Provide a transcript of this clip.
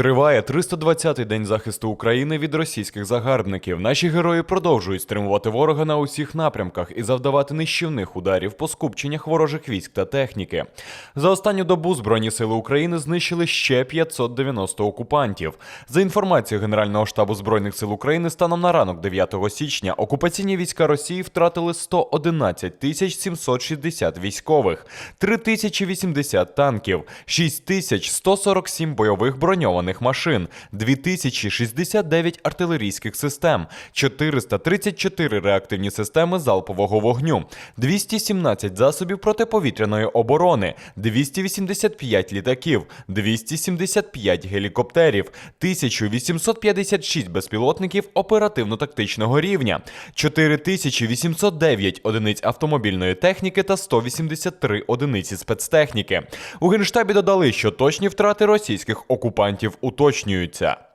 Триває 320-й день захисту України від російських загарбників. Наші герої продовжують стримувати ворога на усіх напрямках і завдавати нищівних ударів по скупченнях ворожих військ та техніки. За останню добу Збройні сили України знищили ще 590 окупантів. За інформацією Генерального штабу Збройних сил України, станом на ранок 9 січня окупаційні війська Росії втратили 111 тисяч 760 військових, 3080 танків, 6147 бойових броньованих машин, 2069 артилерійських систем, 434 реактивні системи залпового вогню, 217 засобів протиповітряної оборони, 285 літаків, 275 гелікоптерів, 1856 безпілотників оперативно-тактичного рівня, 4809 одиниць автомобільної техніки та 183 одиниці спецтехніки. У генштабі додали, що точні втрати російських окупантів уточнюються.